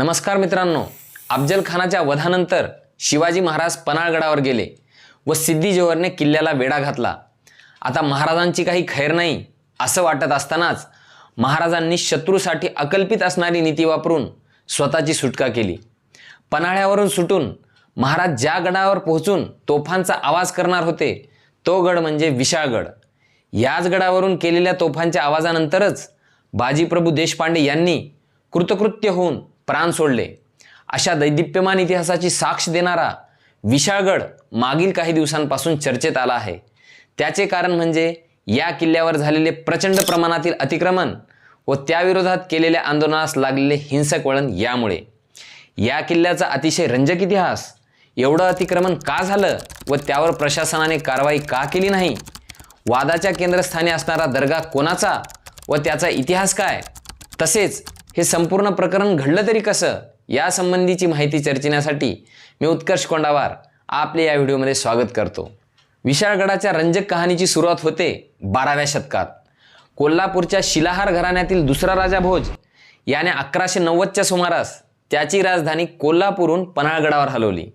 नमस्कार मित्रांनो अफजल खानाच्या वधानंतर शिवाजी महाराज पन्हाळगडावर गेले व सिद्धी जोहरने किल्ल्याला वेढा घातला. आता महाराजांची काही खैर नाही असं वाटत असतानाच महाराजांनी शत्रूसाठी अकल्पित असणारी नीती वापरून स्वतःची सुटका केली. पन्हाळ्यावरून सुटून महाराज ज्या गडावर पोहोचून तोफांचा आवाज करणार होते तो गड म्हणजे विशाळगड. याच गडावरून केलेल्या तोफांच्या आवाजानंतरच बाजीप्रभू देशपांडे यांनी कृतकृत्य होऊन प्राण सोडले. अशा दैदिप्यमान इतिहासाची साक्ष देणारा विशाळगड मागील काही दिवसांपासून चर्चेत आला आहे. त्याचे कारण म्हणजे या किल्ल्यावर झालेले प्रचंड प्रमाणातील अतिक्रमण व त्याविरोधात केलेल्या आंदोलनास लागलेले हिंसक वळण यामुळे. या किल्ल्याचा अतिशय रंजक इतिहास. एवढं अतिक्रमण का झालं व त्यावर प्रशासनाने कारवाई का केली नाही? वादाच्या केंद्रस्थानी असणारा दर्गा कोणाचा व त्याचा इतिहास काय? तसेच हे संपूर्ण प्रकरण घडलं तरी कसं? यासंबंधीची माहिती चर्चिण्यासाठी मी उत्कर्ष कोंडावार आपले या व्हिडिओमध्ये स्वागत करतो. विशाळगडाच्या रंजक कहाणीची सुरुवात होते बाराव्या शतकात. कोल्हापूरच्या शिलाहार घराण्यातील दुसरा राजा भोज याने अकराशे नव्वदच्या सुमारास त्याची राजधानी कोल्हापूरहून पन्हाळगडावर हलवली.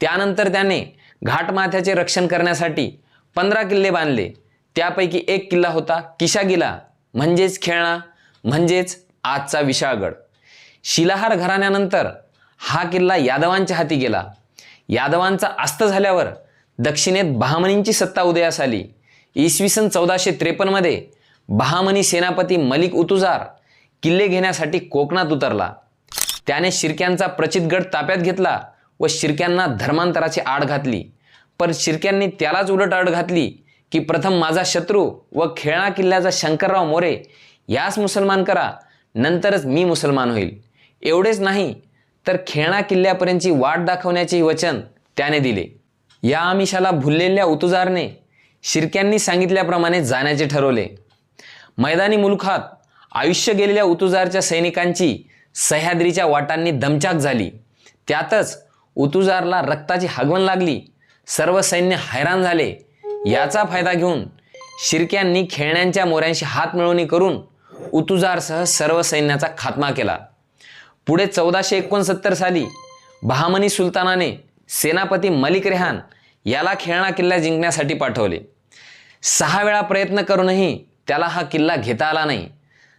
त्यानंतर त्याने घाटमाथ्याचे रक्षण करण्यासाठी पंधरा किल्ले बांधले. त्यापैकी एक किल्ला होता किशागिला. म्हणजेच खेळणा म्हणजेच आजचा विशाळगड. शिलाहार घराण्यानंतर हा किल्ला यादवांच्या हाती गेला. यादवांचा अस्त झाल्यावर दक्षिणेत बहामनींची सत्ता उदयास आली. इसवी सन चौदाशे त्रेपन्नमध्ये बहामनी सेनापती मलिक उतुजार किल्ले घेण्यासाठी कोकणात उतरला. त्याने शिर्क्यांचा प्रचितगड ताब्यात घेतला व शिर्क्यांना धर्मांतराची आड घातली. पण शिर्क्यांनी त्यालाच उलट आड घातली की प्रथम माझा शत्रू व खेळणा किल्ल्याचा शंकरराव मोरे यास मुसलमान करा नंतरच मी मुसलमान होईल. एवढेच नाही तर खेळणा किल्ल्यापर्यंतची वाट दाखवण्याचे वचन त्याने दिले. या आमिषाला भुललेल्या उतुजारने शिर्क्यांनी सांगितल्याप्रमाणे जाण्याचे ठरवले. मैदानी मुलखात आयुष्य गेलेल्या उतुजारच्या सैनिकांची सह्याद्रीच्या वाटांनी दमचाक झाली. त्यातच उतुजारला रक्ताची हागवण लागली. सर्व सैन्य हैराण झाले. याचा फायदा घेऊन शिर्क्यांनी खेळण्यांच्या मोऱ्यांशी हात मिळवणी करून उतुजारसह सर्व सैन्याचा खात्मा केला. पुढे चौदाशे एकोणसत्तर साली बहामनी सुलतानाने सेनापती मलिक रेहान याला खेळणा किल्ला जिंकण्यासाठी पाठवले. सहा वेळा प्रयत्न करूनही त्याला हा किल्ला घेता आला नाही.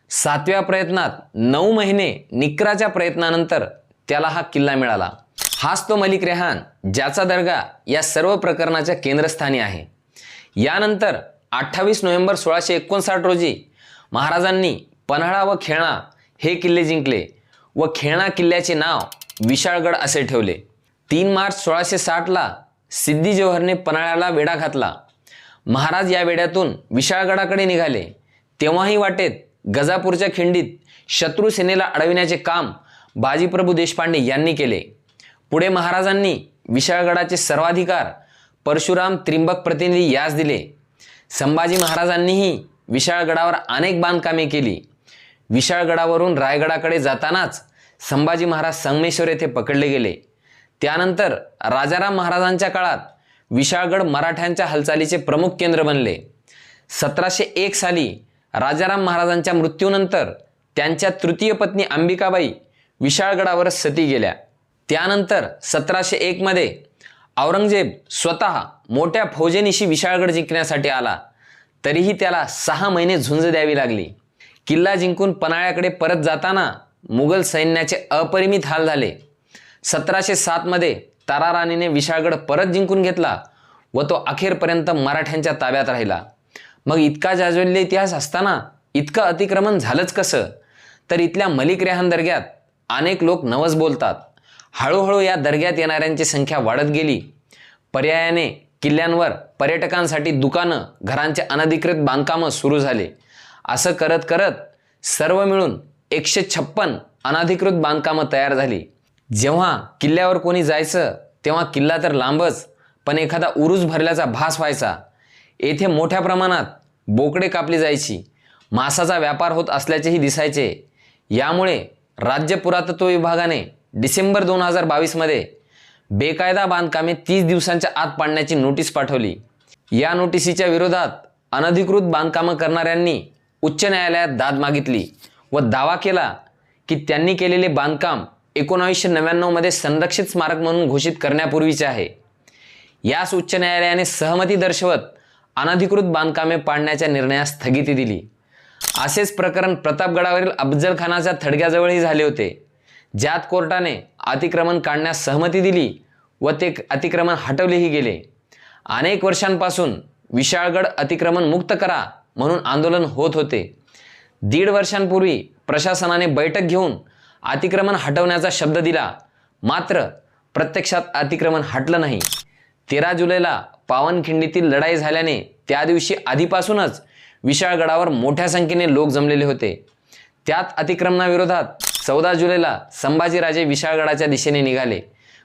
सातव्या प्रयत्नात नऊ महिने निकराच्या प्रयत्नानंतर त्याला हा किल्ला मिळाला. हाच तो मलिक रेहान ज्याचा दर्गा या सर्व प्रकरणाच्या केंद्रस्थानी आहे. यानंतर अठ्ठावीस नोव्हेंबर सोळाशे एकोणसाठ रोजी महाराजांनी पन्हाळा व खेळणा हे किल्ले जिंकले व खेळणा किल्ल्याचे नाव विशाळगड असे ठेवले. तीन मार्च सोळाशे साठला सिद्धी जोहरने पन्हाळ्याला वेढा घातला. महाराज या वेड्यातून विशाळगडाकडे निघाले. तेव्हाही वाटेत गजापूरच्या खिंडीत शत्रुसेनेला अडविण्याचे काम बाजीप्रभू देशपांडे यांनी केले. पुढे महाराजांनी विशाळगडाचे सर्वाधिकार परशुराम त्रिंबक प्रतिनिधी यास दिले. संभाजी महाराजांनीही विशाळगडावर अनेक बांधकामे केली. विशाळगडावरून रायगडाकडे जातानाच संभाजी महाराज संगमेश्वर येथे पकडले गेले. त्यानंतर राजाराम महाराजांच्या काळात विशाळगड मराठ्यांच्या हालचालीचे प्रमुख केंद्र बनले. सतराशे एक साली राजाराम महाराजांच्या मृत्यूनंतर त्यांच्या तृतीय पत्नी अंबिकाबाई विशाळगडावर सती गेल्या. त्यानंतर सतराशे एकमध्ये औरंगजेब स्वतः मोठ्या फौजेनिशी विशाळगड जिंकण्यासाठी आला. तरीही त्याला सहा महिने झुंज द्यावी लागली. किल्ला जिंकून पन्हाळ्याकडे परत जाताना मुघल सैन्याचे अपरिमित हाल झाले. सतराशे सातमध्ये ताराराणीने विशाळगड परत जिंकून घेतला व तो अखेरपर्यंत मराठ्यांच्या ताब्यात राहिला. मग इतका जाज्वल्य इतिहास असताना इतकं अतिक्रमण झालंच कसं? तर इथल्या मलिक रेहान दर्ग्यात अनेक लोक नवस बोलतात. हळूहळू या दर्ग्यात येणाऱ्यांची संख्या वाढत गेली. पर्यायाने किल्ल्यांवर पर्यटकांसाठी दुकानं घरांचे अनधिकृत बांधकामं सुरू झाले. असं करत करत सर्व मिळून एकशे छप्पन अनधिकृत बांधकामं तयार झाली. जेव्हा किल्ल्यावर कोणी जायचं तेव्हा किल्ला तर लांबच पण एखादा उरूस भरल्याचा भास व्हायचा. येथे मोठ्या प्रमाणात बोकडे कापली जायची. मांसाचा व्यापार होत असल्याचेही दिसायचे. यामुळे राज्य पुरातत्व विभागाने डिसेंबर दोन हजार बावीसमध्ये बेकायदा बांधकामे तीस दिवसांच्या आत पाडण्याची नोटीस पाठवली. या नोटिसीच्या विरोधात अनधिकृत बांधकामं करणाऱ्यांनी उच्च न्यायालयात दाद मागितली व दावा केला की त्यांनी केलेले बांधकाम एकोणावीसशे नव्याण्णवमध्ये संरक्षित स्मारक म्हणून घोषित करण्यापूर्वीचे आहे. यास उच्च न्यायालयाने सहमती दर्शवत अनधिकृत बांधकामे पाडण्याच्या निर्णयास स्थगिती दिली. असेच प्रकरण प्रतापगडावरील अफजल खानाच्या थडग्याजवळही झाले होते. ज्यात कोर्टाने अतिक्रमण काढण्यास सहमती दिली व ते अतिक्रमण हटवलेही गेले. अनेक वर्षांपासून विशाळगड अतिक्रमण मुक्त करा म्हणून आंदोलन होत होते. दीड वर्षांपूर्वी प्रशासनाने बैठक घेऊन अतिक्रमण हटवण्याचा शब्द दिला. मात्र प्रत्यक्षात अतिक्रमण हटलं नाही. तेरा जुलैला पावनखिंडीतील लढाई झाल्याने त्या दिवशी आधीपासूनच विशाळगडावर मोठ्या संख्येने लोक जमलेले होते. त्यात अतिक्रमणाविरोधात चौदा जुलैला संभाजीराजे विशाळगडाच्या दिशेने निघाले.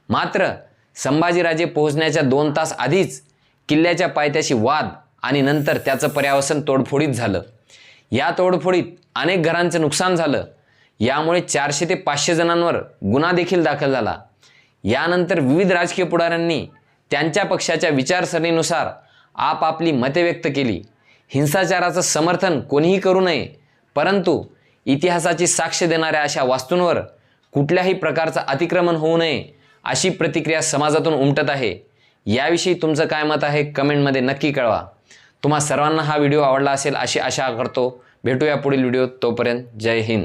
मात्र संभाजीराजे पोहोचण्याच्या दोन तास आधीच किल्ल्याच्या पायथ्याशी वाद आणि नंतर त्याचं पर्यावसन तोडफोडीत झालं. या तोडफोडीत अनेक घरांचं नुकसान झालं. यामुळे चारशे ते पाचशे जणांवर गुन्हा देखील दाखल झाला. यानंतर विविध राजकीय पुढाऱ्यांनी त्यांच्या पक्षाच्या विचारसरणीनुसार आपापली मते व्यक्त केली. हिंसाचाराचं समर्थन कोणीही करू नये परंतु इतिहासाची साक्ष देणाऱ्या अशा वास्तूंवर कुठल्याही प्रकारचं अतिक्रमण होऊ नये अशी प्रतिक्रिया समाजातून उमटत आहे. याविषयी तुमचं काय मत आहे कमेंटमध्ये नक्की कळवा. तुम्हा सर्वांना हा व्हिडिओ आवडला असेल अशी आशा करतो. भेटूया पुढील व्हिडिओ तोपर्यंत जय हिंद.